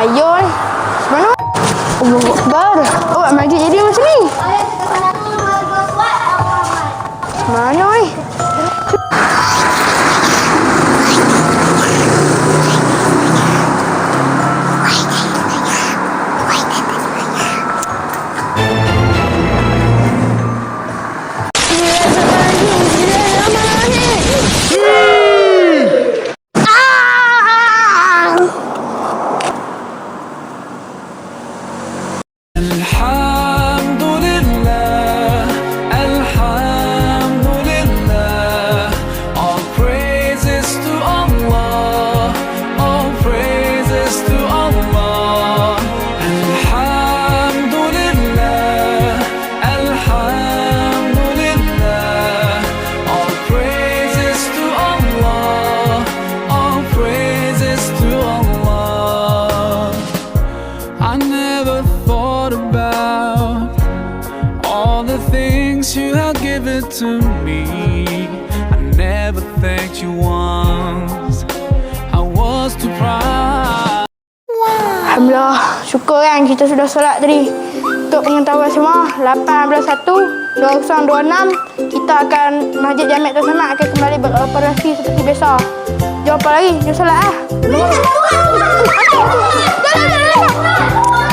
Ni. Mana? Allah Akbar. Oh, majid jadi macam ni. Mana never thought about all the things you have given to me. I never thanked you once. I was too proud. Alhamdulillah, syukur kan kita sudah solat tadi. Untuk pengetahuan semua, 8.21 2026 kita akan Masjid Tuan Samad akan kembali beroperasi seperti biasa. ยอมไปเดี๋ยวฉันละ เดี๋ยวเดี๋ยวเดี๋ยว